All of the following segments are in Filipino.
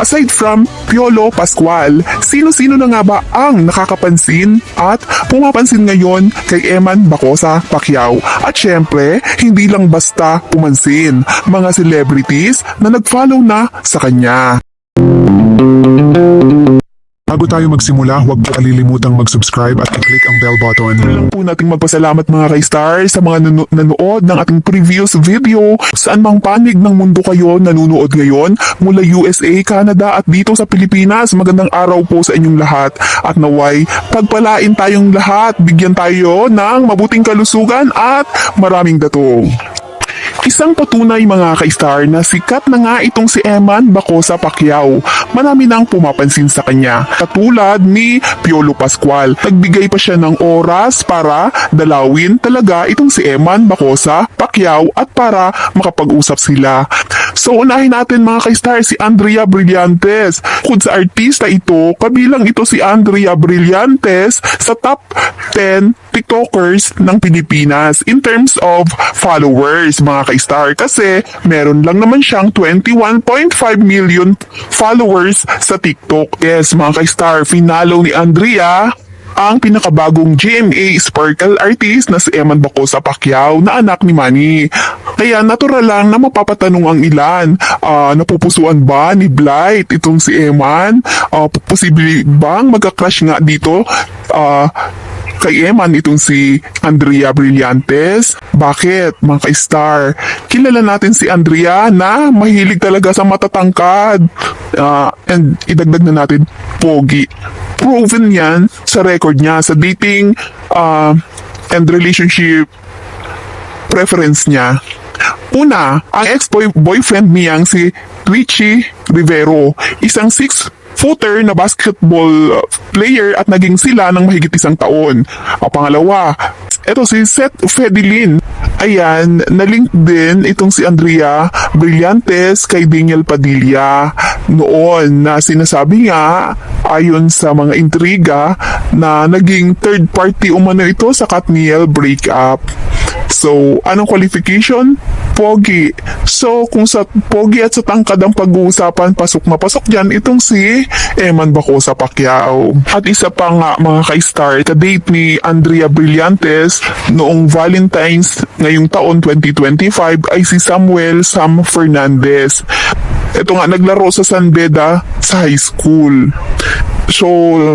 Aside from Piolo Pascual, sino-sino na nga ba ang nakakapansin at pumapansin ngayon kay Eman Bacosa Pacquiao? At syempre, hindi lang basta pumansin, mga celebrities na nag-follow na sa kanya. Bago tayo magsimula, huwag po kalilimutang mag-subscribe at i-click ang bell button. lang po nating magpasalamat mga ka-star sa mga nanu- nanood ng ating previous video. Saan mang panig ng mundo kayo nanonood ngayon mula USA, Canada at dito sa Pilipinas. Magandang araw po sa inyong lahat at naway pagpalain tayong lahat. Bigyan tayo ng mabuting kalusugan at maraming dato. Isang patunay mga ka-star na sikat na nga itong si Eman Bacosa Pacquiao. Marami nang pumapansin sa kanya. Katulad ni Piolo Pascual. Nagbigay pa siya ng oras para dalawin talaga itong si Eman Bacosa Pacquiao at para makapag-usap sila. So unahin natin mga ka-star si Andrea Brillantes. Kung sa artista ito, kabilang ito si Andrea Brillantes sa top 10 TikTokers ng Pilipinas in terms of followers mga ka-star kasi meron lang naman siyang 21.5 million followers sa TikTok. Yes mga ka-star, finalo ni Andrea ang pinakabagong GMA Sparkle artist na si Eman Bacosa Pacquiao na anak ni Manny. Kaya natural lang na mapapatanong ang ilan, ah, napupusuan ba ni Blight itong si Eman? Ah, posible bang magka-crush nga dito? Ah, kay Eman itong si Andrea Brillantes. Bakit, mga ka-star? Kilala natin si Andrea na mahilig talaga sa matatangkad. Ah, and idagdag na natin, pogi. Proven yan sa record niya, sa dating ah, and relationship preference niya. Una, ang ex-boyfriend niyang si Richie Rivero, isang six footer na basketball uh, player at naging sila ng mahigit isang taon. Ang pangalawa, eto si Seth Fedelin. Ayan, nalink din itong si Andrea Brillantes kay Daniel Padilla noon na sinasabi nga ayon sa mga intriga na naging third party umano ito sa Katniel breakup. So, anong qualification? Pogi. So, kung sa pogi at sa tangkad ang pag-uusapan, pasok na pasok dyan, itong si Eman Bacosa Pacquiao. At isa pa nga mga ka-star, ka-date ni Andrea Brillantes noong Valentine's ngayong taon 2025 ay si Samuel Sam Fernandez. Ito nga, naglaro sa San Beda sa high school. So,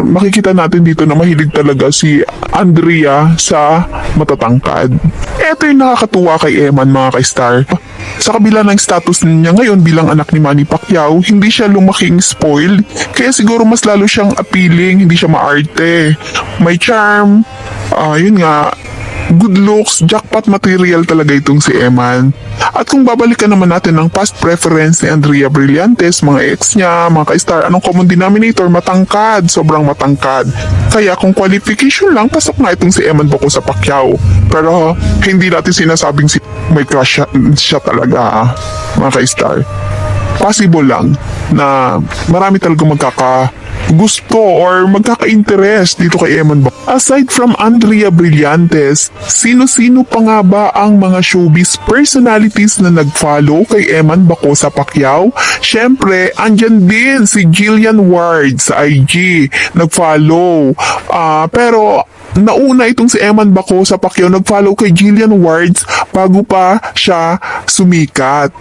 makikita natin dito na mahilig talaga si Andrea sa matatangkad. Ito yung nakakatuwa kay Eman mga ka-star. Sa kabila ng status niya ngayon bilang anak ni Manny Pacquiao, hindi siya lumaking spoiled. Kaya siguro mas lalo siyang appealing, hindi siya maarte. May charm, ah yun nga, good looks, jackpot material talaga itong si Eman. At kung babalikan naman natin ang past preference ni Andrea Brillantes, mga ex niya, mga ka-star, anong common denominator? Matangkad, sobrang matangkad. Kaya kung qualification lang, pasok na itong si Eman Bako sa Pacquiao. Pero hindi natin sinasabing si may crush siya, siya talaga, ah, mga ka-star possible lang na marami talaga magkaka gusto or magkaka-interest dito kay Eman ba? Aside from Andrea Brillantes, sino-sino pa nga ba ang mga showbiz personalities na nag-follow kay Eman Bacosa Pacquiao? Siyempre, andyan din si Jillian Ward sa IG, nag-follow. Ah, pero nauna itong si Eman Bacosa Pacquiao nag-follow kay Jillian Wards bago pa siya sumikat.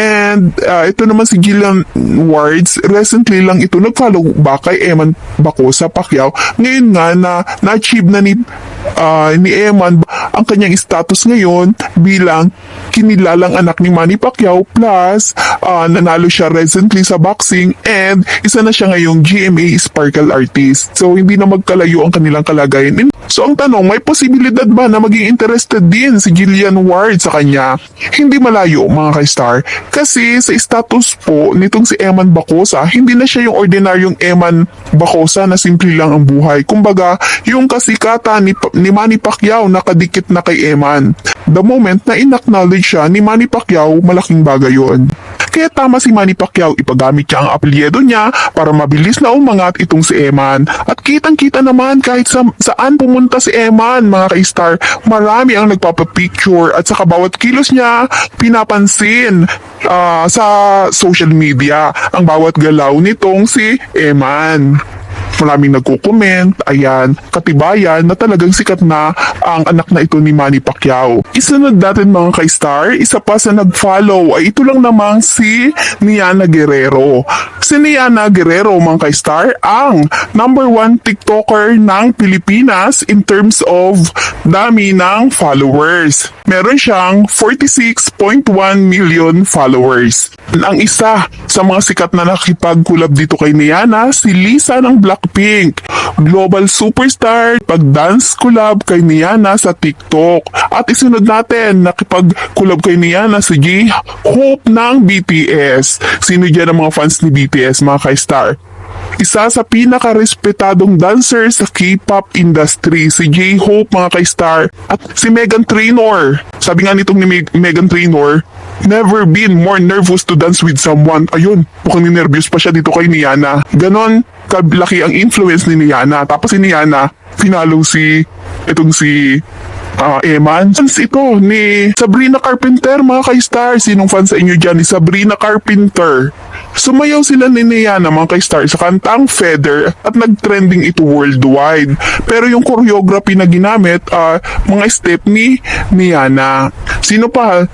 And uh, ito naman si Jillian Wards, recently lang ito nag-follow ba kay Eman Bacosa Pacquiao. Ngayon nga na na-achieve na ni, uh, ni Eman ang kanyang status ngayon bilang kinilalang anak ni Manny Pacquiao plus uh, nanalo siya recently sa boxing and isa na siya ngayong GMA Sparkle Artist. So hindi na magkalayo ang kanilang kalagayan. So ang tanong, may posibilidad ba na maging interested din si Gillian Ward sa kanya? Hindi malayo mga ka-star kasi sa status po nitong si Eman Bacosa, hindi na siya yung ordinaryong Eman Bacosa na simple lang ang buhay. Kumbaga, yung kasikatan ni, ni Manny Pacquiao nakadikit na kay Eman. The moment na in-acknowledge siya ni Manny Pacquiao, malaking bagay yon. Kaya tama si Manny Pacquiao ipagamit niya ang apelyido niya para mabilis na umangat itong si Eman. At kitang-kita naman kahit sa, saan pumunta si Eman, mga ka-star, marami ang nagpapapicture at saka bawat kilos niya pinapansin. ah, sa social media ang bawat galaw nitong si Eman. Maraming nagko-comment, ayan, katibayan na talagang sikat na ang anak na ito ni Manny Pacquiao. Isunod natin mga ka-star, isa pa sa nag-follow ay ito lang namang si Niana Guerrero. Si Niana Guerrero mga ka-star ang number one TikToker ng Pilipinas in terms of dami ng followers. Meron siyang 46.1 million followers. Ang isa sa mga sikat na nakipag-collab dito kay Niana, si Lisa ng Blackpink. Global superstar, pag-dance collab kay Niana sa TikTok. At isunod natin, nakipag-collab kay Niana si J-Hope ng BTS. Sino dyan ang mga fans ni BTS, mga ka-star? Isa sa pinaka-respetadong dancer sa K-pop industry, si J-Hope mga ka-star, at si Megan Trainor. Sabi nga nitong ni Meg- Megan Trainor, never been more nervous to dance with someone. Ayun, mukhang ninervyos pa siya dito kay Niana. Ganon kalaki ang influence ni Niana. Tapos si Niana, finalo si, itong si Ah, Eman. Fans ito ni Sabrina Carpenter, mga ka-star. Sinong fan sa inyo dyan ni Sabrina Carpenter? Sumayaw sila ni Niana, mga ka-star, sa kantang Feather at nag-trending ito worldwide. Pero yung choreography na ginamit, ah, mga step ni Niana. Sino pa?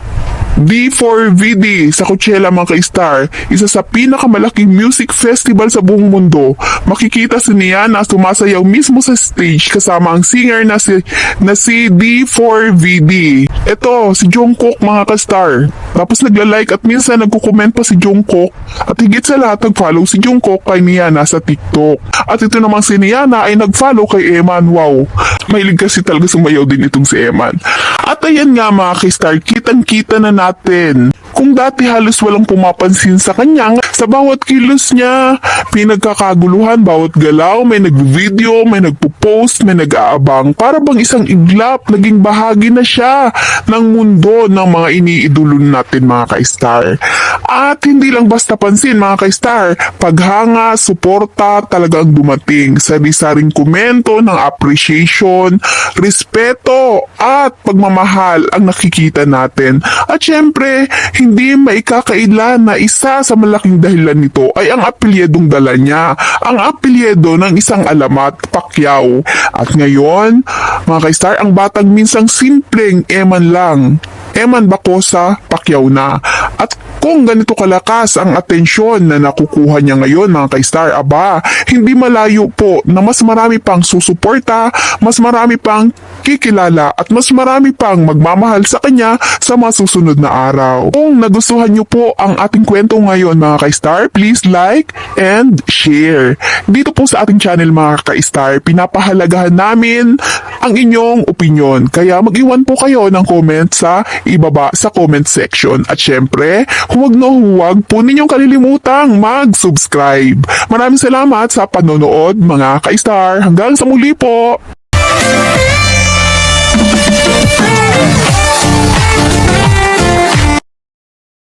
D4VD sa Coachella mga ka-star, isa sa pinakamalaking music festival sa buong mundo. Makikita si Niana sumasayaw mismo sa stage kasama ang singer na si, na si D4VD. Ito, si Jungkook mga ka-star. Tapos nagla-like at minsan nagko-comment pa si Jungkook. At higit sa lahat nag-follow si Jungkook kay Niana sa TikTok. At ito namang si Niana ay nag-follow kay Eman. Wow! Mahilig kasi talaga sumayaw din itong si Eman. At ayan nga mga ka-star, kitang-kita na natin kung dati halos walang pumapansin sa kanya, sa bawat kilos niya, pinagkakaguluhan, bawat galaw, may nag-video, may nagpo-post, may nag-aabang. Para bang isang iglap, naging bahagi na siya ng mundo ng mga iniidolo natin mga ka-star. At hindi lang basta pansin mga ka-star, paghanga, suporta talaga ang dumating. Sari-saring komento ng appreciation, respeto, at pagmamahal ang nakikita natin. At syempre, hindi maikakaila na isa sa malaking dahilan nito ay ang apelyedong dala niya. Ang apelyedo ng isang alamat, Pacquiao. At ngayon, mga ka-star, ang batang minsang simpleng eman lang. Eman Bacosa, Pacquiao na. At kung ganito kalakas ang atensyon na nakukuha niya ngayon mga ka-star, aba, hindi malayo po na mas marami pang susuporta, mas marami pang kikilala at mas marami pang magmamahal sa kanya sa mga susunod na araw. Kung nagustuhan niyo po ang ating kwento ngayon mga ka-star, please like and share. Dito po sa ating channel mga ka-star, pinapahalagahan namin ang inyong opinion. Kaya mag-iwan po kayo ng comment sa ibaba sa comment section. At syempre, huwag na huwag po ninyong kalilimutang mag-subscribe. Maraming salamat sa panonood mga ka-star. Hanggang sa muli po!